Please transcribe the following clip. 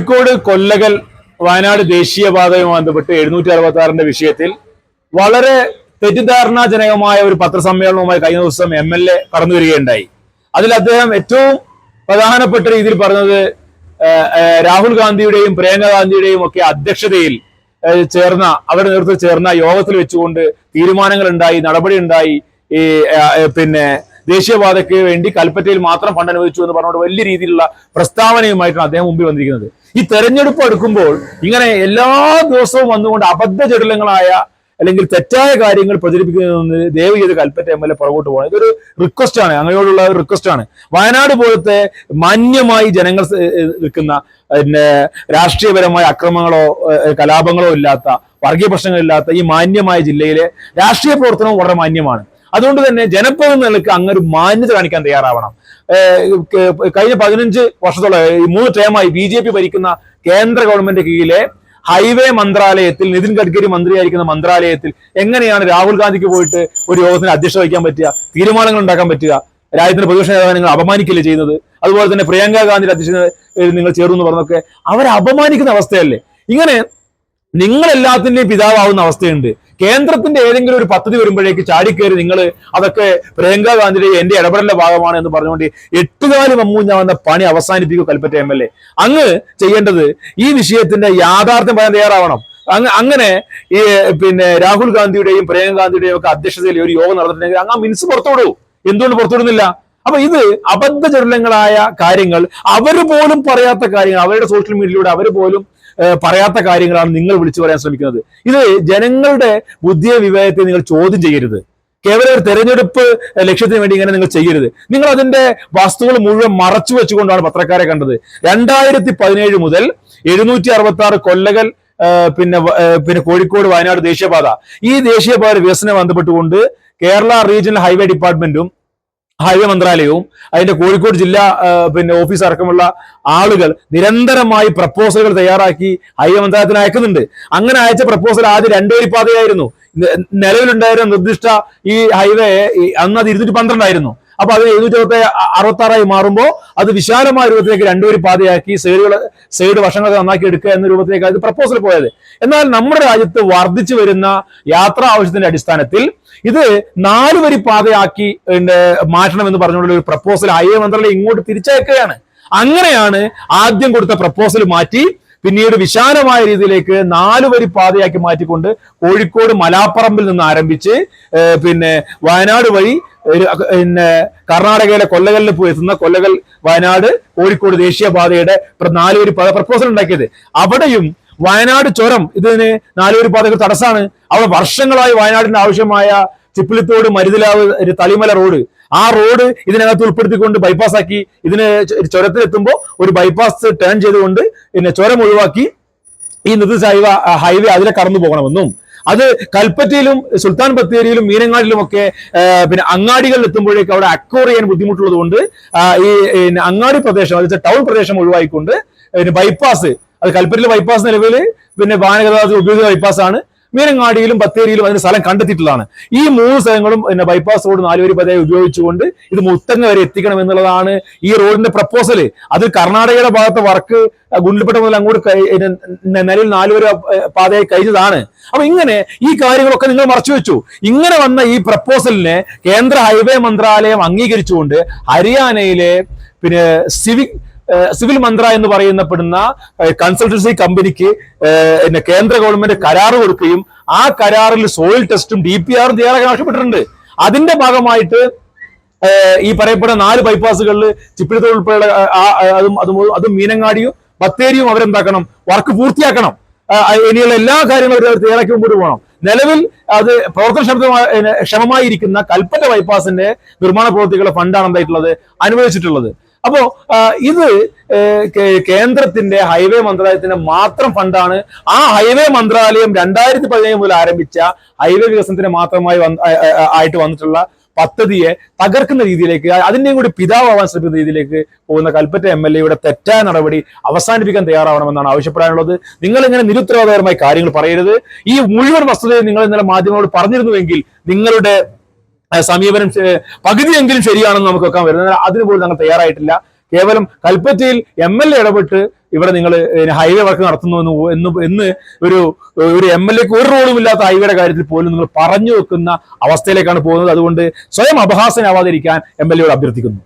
കോഴിക്കോട് കൊല്ലകൽ വയനാട് ദേശീയപാതയുമായി ബന്ധപ്പെട്ട് എഴുന്നൂറ്റി അറുപത്തി ആറിന്റെ വിഷയത്തിൽ വളരെ തെറ്റിദ്ധാരണാജനകമായ ഒരു പത്രസമ്മേളനവുമായി കഴിഞ്ഞ ദിവസം എം എൽ എ കടന്നു വരികയുണ്ടായി. അതിൽ അദ്ദേഹം ഏറ്റവും പ്രധാനപ്പെട്ട രീതിയിൽ പറഞ്ഞത് രാഹുൽ ഗാന്ധിയുടെയും പ്രിയങ്ക ഗാന്ധിയുടെയും ഒക്കെ അധ്യക്ഷതയിൽ ചേർന്ന അവരുടെ നേതൃത്വത്തിൽ ചേർന്ന യോഗത്തിൽ വെച്ചുകൊണ്ട് തീരുമാനങ്ങൾ ഉണ്ടായി നടപടി ഉണ്ടായി ഈ പിന്നെ ദേശീയപാതയ്ക്ക് വേണ്ടി കൽപ്പറ്റയിൽ മാത്രം ഫണ്ട് അനുവദിച്ചു എന്ന് പറഞ്ഞുകൊണ്ട് വലിയ രീതിയിലുള്ള പ്രസ്താവനയുമായിട്ടാണ് അദ്ദേഹം മുമ്പിൽ വന്നിരിക്കുന്നത്. ഈ തെരഞ്ഞെടുപ്പ് എടുക്കുമ്പോൾ ഇങ്ങനെ എല്ലാ ദിവസവും വന്നുകൊണ്ട് അബദ്ധ ജടിലങ്ങളായ അല്ലെങ്കിൽ തെറ്റായ കാര്യങ്ങൾ പ്രചരിപ്പിക്കുന്ന ദയവ് ചെയ്ത് കൽപ്പറ്റ എം എൽ എ പുറകോട്ട് പോകണം. ഇതൊരു റിക്വസ്റ്റ് ആണ്. അങ്ങനെയോടുള്ള ഒരു റിക്വസ്റ്റ് ആണ്. വയനാട് പോലത്തെ മാന്യമായി ജനങ്ങൾ നിൽക്കുന്ന പിന്നെ രാഷ്ട്രീയപരമായ അക്രമങ്ങളോ കലാപങ്ങളോ ഇല്ലാത്ത വർഗീയ പ്രശ്നങ്ങളില്ലാത്ത ഈ മാന്യമായ ജില്ലയിലെ രാഷ്ട്രീയ പ്രവർത്തനവും വളരെ മാന്യമാണ്. അതുകൊണ്ട് തന്നെ ജനപ്രതിനിധികൾക്ക് നിലയ്ക്ക് ഒരു മാന്യത കാണിക്കാൻ തയ്യാറാവണം. കഴിഞ്ഞ പതിനഞ്ച് വർഷത്തോളം മൂന്ന് ടേമായി ബി ജെ പി ഭരിക്കുന്ന കേന്ദ്ര ഗവൺമെന്റ് കീഴിലെ ഹൈവേ മന്ത്രാലയത്തിൽ നിതിൻ ഗഡ്കരി മന്ത്രിയായിരിക്കുന്ന മന്ത്രാലയത്തിൽ എങ്ങനെയാണ് രാഹുൽ ഗാന്ധിക്ക് പോയിട്ട് ഒരു യോഗത്തിന് അധ്യക്ഷത വഹിക്കാൻ പറ്റുക തീരുമാനങ്ങൾ ഉണ്ടാക്കാൻ പറ്റുക രാജ്യത്തിന്റെ പ്രതിപക്ഷ നേതാവിനെ നിങ്ങൾ അപമാനിക്കില്ലേ ചെയ്യുന്നത് അതുപോലെ തന്നെ പ്രിയങ്ക ഗാന്ധിയുടെ അധ്യക്ഷത നിങ്ങൾ ചേർന്നു എന്ന് പറഞ്ഞൊക്കെ അവരെ അപമാനിക്കുന്ന അവസ്ഥയല്ലേ? ഇങ്ങനെ നിങ്ങൾ എല്ലാത്തിന്റെയും പിതാവാവുന്ന അവസ്ഥയുണ്ട്. കേന്ദ്രത്തിന്റെ ഏതെങ്കിലും ഒരു പദ്ധതി വരുമ്പോഴേക്ക് ചാടിക്കയറി നിങ്ങൾ അതൊക്കെ പ്രിയങ്ക ഗാന്ധിയുടെ എന്റെ ഇടപെടലിന്റെ ഭാഗമാണ് എന്ന് പറഞ്ഞുകൊണ്ട് എട്ടുകാലി മമ്മൂഞ്ഞാവുന്ന പണി അവസാനിപ്പിക്കും കൽപ്പറ്റ എം എൽ എ. അങ്ങ് ചെയ്യേണ്ടത് ഈ വിഷയത്തിന്റെ യാഥാർത്ഥ്യം പറയാൻ തയ്യാറാവണം. അങ്ങ് അങ്ങനെ ഈ പിന്നെ രാഹുൽ ഗാന്ധിയുടെയും പ്രിയങ്ക ഗാന്ധിയുടെയും ഒക്കെ അധ്യക്ഷതയിൽ ഒരു യോഗം നടന്നിട്ടുണ്ടെങ്കിൽ അങ്ങ് ആ മിനിസ് പുറത്തുവിടൂ എന്തുകൊണ്ട് പുറത്തുവിടുന്നില്ല അപ്പൊ ഇത് അബദ്ധജടിലങ്ങളായ കാര്യങ്ങൾ അവർ പോലും പറയാത്ത കാര്യങ്ങൾ അവരുടെ സോഷ്യൽ മീഡിയയിലൂടെ അവർ പോലും പറയാത്ത കാര്യങ്ങളാണ് നിങ്ങൾ വിളിച്ചു പറയാൻ ശ്രമിക്കുന്നത്. ഇത് ജനങ്ങളുടെ ബുദ്ധിയെ വിവേകത്തെ നിങ്ങൾ ചോദ്യം ചെയ്യരുത്. കേവലം ഒരു തെരഞ്ഞെടുപ്പ് ലക്ഷ്യത്തിന് വേണ്ടി ഇങ്ങനെ നിങ്ങൾ ചെയ്യരുത്. നിങ്ങൾ അതിന്റെ വസ്തുക്കൾ മുഴുവൻ മറച്ചു വെച്ചുകൊണ്ടാണ് പത്രക്കാരെ കണ്ടത്. രണ്ടായിരത്തി പതിനേഴ് മുതൽ എഴുന്നൂറ്റി അറുപത്തി ആറ് കൊല്ലകൽ പിന്നെ പിന്നെ കോഴിക്കോട് വയനാട് ദേശീയപാത. ഈ ദേശീയപാത വികസനം ബന്ധപ്പെട്ടുകൊണ്ട് കേരള റീജിയണൽ ഹൈവേ ഡിപ്പാർട്ട്മെന്റും ഹൈവേ മന്ത്രാലയവും അതിന്റെ കോഴിക്കോട് ജില്ലാ പിന്നെ ഓഫീസ് അടക്കമുള്ള ആളുകൾ നിരന്തരമായി പ്രപ്പോസലുകൾ തയ്യാറാക്കി ഹൈവേ മന്ത്രാലയത്തിന് അയക്കുന്നുണ്ട്. അങ്ങനെ അയച്ച പ്രപ്പോസൽ ആദ്യം രണ്ടുപേരിപ്പാതയായിരുന്നു നിലവിലുണ്ടായിരുന്ന നിർദ്ദിഷ്ട ഈ ഹൈവേ അന്ന് അത് ഇരുന്നൂറ്റി പന്ത്രണ്ടായിരുന്നു. അപ്പൊ അത് എഴുന്നൂറ്റി അറുപത്തി ആറായി മാറുമ്പോൾ അത് വിശാലമായ രൂപത്തിലേക്ക് രണ്ടുപേര് പാതയാക്കി സൈഡുകൾ സൈഡ് വശങ്ങളൊക്കെ നന്നാക്കി എടുക്കുക എന്ന രൂപത്തിലേക്ക് അത് പ്രപ്പോസൽ പോയത്. എന്നാൽ നമ്മുടെ രാജ്യത്ത് വർദ്ധിച്ചു വരുന്ന യാത്രാ ആവശ്യത്തിന്റെ അടിസ്ഥാനത്തിൽ ഇത് നാല് വരി പാതയാക്കി പിന്നെ മാറ്റണം എന്ന് പറഞ്ഞുകൊണ്ടുള്ള ഒരു പ്രപ്പോസൽ ആയ മന്ത്രാലയം ഇങ്ങോട്ട് തിരിച്ചയക്കുകയാണ്. അങ്ങനെയാണ് ആദ്യം കൊടുത്ത പ്രപ്പോസൽ മാറ്റി പിന്നീട് വിശാലമായ രീതിയിലേക്ക് നാലുവരി പാതയാക്കി മാറ്റിക്കൊണ്ട് കോഴിക്കോട് മലാപ്പറമ്പിൽ നിന്ന് ആരംഭിച്ച് പിന്നെ വയനാട് വഴി പിന്നെ കർണാടകയിലെ കൊല്ലകലിൽ പോയി എത്തുന്ന കൊല്ലകൽ വയനാട് കോഴിക്കോട് ദേശീയപാതയുടെ നാലുവരി നാല് വരി പാത പ്രപ്പോസൽ ഉണ്ടാക്കിയത്. അവിടെയും വയനാട് ചുരം ഇതിന് നാലുവരി പാതകൾ തടസ്സമാണ് അവിടെ വർഷങ്ങളായി വയനാടിന്റെ ആവശ്യമായ ചിപ്പിളിത്തോട് മരുതിലാവ് തളിമല റോഡ് ആ റോഡ് ഇതിനകത്ത് ഉൾപ്പെടുത്തിക്കൊണ്ട് ബൈപ്പാസ് ആക്കി ഇതിന് ചുരത്തിലെത്തുമ്പോൾ ഒരു ബൈപ്പാസ് ടേൺ ചെയ്തുകൊണ്ട് പിന്നെ ചുരം ഒഴിവാക്കി ഈ നിർദ്ദിഷ്ട ഹൈവേ അതിലെ കടന്നു പോകണമെന്നും. അത് കൽപ്പറ്റയിലും സുൽത്താൻ ബത്തേരിയിലും മീനങ്ങാടിലും ഒക്കെ പിന്നെ അങ്ങാടികളിൽ എത്തുമ്പോഴേക്ക് അവിടെ അക്വർ ചെയ്യാൻ ബുദ്ധിമുട്ടുള്ളത് കൊണ്ട് ഈ അങ്ങാടി പ്രദേശം അതായത് ടൗൺ പ്രദേശം ഒഴിവാക്കിക്കൊണ്ട് പിന്നെ ബൈപ്പാസ് അത് കൽപ്പറ്റയിലെ ബൈപ്പാസ് നിലവിൽ പിന്നെ വാഹനഗതാഗത ഉപയോഗിക്കുന്ന ബൈപ്പാസ് ആണ്. മീനങ്ങാടിയിലും ബത്തേരിയിലും അതിന് സ്ഥലം കണ്ടെത്തിയിട്ടുള്ളതാണ്. ഈ മൂന്ന് സ്ഥലങ്ങളും പിന്നെ ബൈപ്പാസ് റോഡ് നാലുവരി പതിയായി ഉപയോഗിച്ചുകൊണ്ട് ഇത് മുത്തങ്ങ വരെ എത്തിക്കണം എന്നുള്ളതാണ് ഈ റോഡിന്റെ പ്രപ്പോസൽ അത് കർണാടകയുടെ ഭാഗത്തെ വർക്ക് ഗുണ്ടിൽപ്പെട്ട മുതൽ അങ്ങോട്ട് നിലയിൽ നാലുവരി പാതയായി കഴിഞ്ഞതാണ്. അപ്പൊ ഇങ്ങനെ ഈ കാര്യങ്ങളൊക്കെ നിങ്ങൾ മറച്ചു വെച്ചു. ഇങ്ങനെ വന്ന ഈ പ്രപ്പോസലിനെ കേന്ദ്ര ഹൈവേ മന്ത്രാലയം അംഗീകരിച്ചുകൊണ്ട് ഹരിയാനയിലെ പിന്നെ സിവിക് സിവിൽ മന്ത്ര എന്ന് പറയുന്നപ്പെടുന്ന കൺസൾട്ടൻസി കമ്പനിക്ക് പിന്നെ കേന്ദ്ര ഗവൺമെന്റ് കരാർ കൊടുക്കുകയും ആ കരാറിൽ സോയിൽ ടെസ്റ്റും ഡി പി ആറും തയ്യാറാക്കാൻ ആവശ്യപ്പെട്ടിട്ടുണ്ട്. അതിന്റെ ഭാഗമായിട്ട് ഈ പറയപ്പെടുന്ന നാല് ബൈപ്പാസുകളിൽ ചിപ്പിളിത്തോട് ഉൾപ്പെടെ അതും അതും മീനങ്ങാടിയും ബത്തേരിയും അവരെന്താക്കണം? വർക്ക് പൂർത്തിയാക്കണം. ഇനിയുള്ള എല്ലാ കാര്യങ്ങളും അവർ തയ്യാറാക്കി മുമ്പോട്ട് പോകണം. നിലവിൽ അത് പ്രവർത്തന ക്ഷമതമായ ക്ഷമമായിരിക്കുന്ന കൽപ്പറ്റ ബൈപ്പാസിന്റെ നിർമ്മാണ പ്രവൃത്തികളുടെ ഫണ്ടാണ് എന്തായിട്ടുള്ളത്? അനുവദിച്ചിട്ടുള്ളത്. അപ്പോ ഇത് കേന്ദ്രത്തിന്റെ ഹൈവേ മന്ത്രാലയത്തിന്റെ മാത്രം ഫണ്ടാണ്. ആ ഹൈവേ മന്ത്രാലയം രണ്ടായിരത്തി പതിനേഴ് മുതൽ ആരംഭിച്ച ഹൈവേ വികസനത്തിന് മാത്രമായി ആയിട്ട് വന്നിട്ടുള്ള പദ്ധതിയെ തകർക്കുന്ന രീതിയിലേക്ക് അതിന്റെയും കൂടി പിതാവാൻ ശ്രമിക്കുന്ന രീതിയിലേക്ക് പോകുന്ന കൽപ്പറ്റ എം എൽ എയുടെ തെറ്റായ നടപടി അവസാനിപ്പിക്കാൻ തയ്യാറാവണമെന്നാണ് ആവശ്യപ്പെടാനുള്ളത്. നിങ്ങൾ ഇങ്ങനെ നിരുത്തരവാദപരമായി കാര്യങ്ങൾ പറയരുത്. ഈ മുഴുവൻ വസ്തുതയും നിങ്ങൾ ഇന്നലെ മാധ്യമങ്ങളോട് പറഞ്ഞിരുന്നുവെങ്കിൽ നിങ്ങളുടെ സമീപനം പകുതിയെങ്കിലും ശരിയാണെന്ന് നമുക്ക് വെക്കാൻ വരുന്നത് അതിന് പോലും ഞങ്ങൾ തയ്യാറായിട്ടില്ല. കേവലം കൽപ്പറ്റയിൽ എം എൽ എ ഇടപെട്ട് ഇവിടെ നിങ്ങൾ ഹൈവേ വർക്ക് നടത്തുന്നു എന്ന് എന്ന് എന്ന് ഒരു ഒരു എം എൽ എക്ക് ഒരു റോളും ഇല്ലാത്ത ഹൈവേയുടെ കാര്യത്തിൽ പോലും നിങ്ങൾ പറഞ്ഞു വെക്കുന്ന അവസ്ഥയിലേക്കാണ് പോകുന്നത്. അതുകൊണ്ട് സ്വയം അപഹാസനാവാതിരിക്കാൻ എം എൽ എയോട് അഭ്യർത്ഥിക്കുന്നു.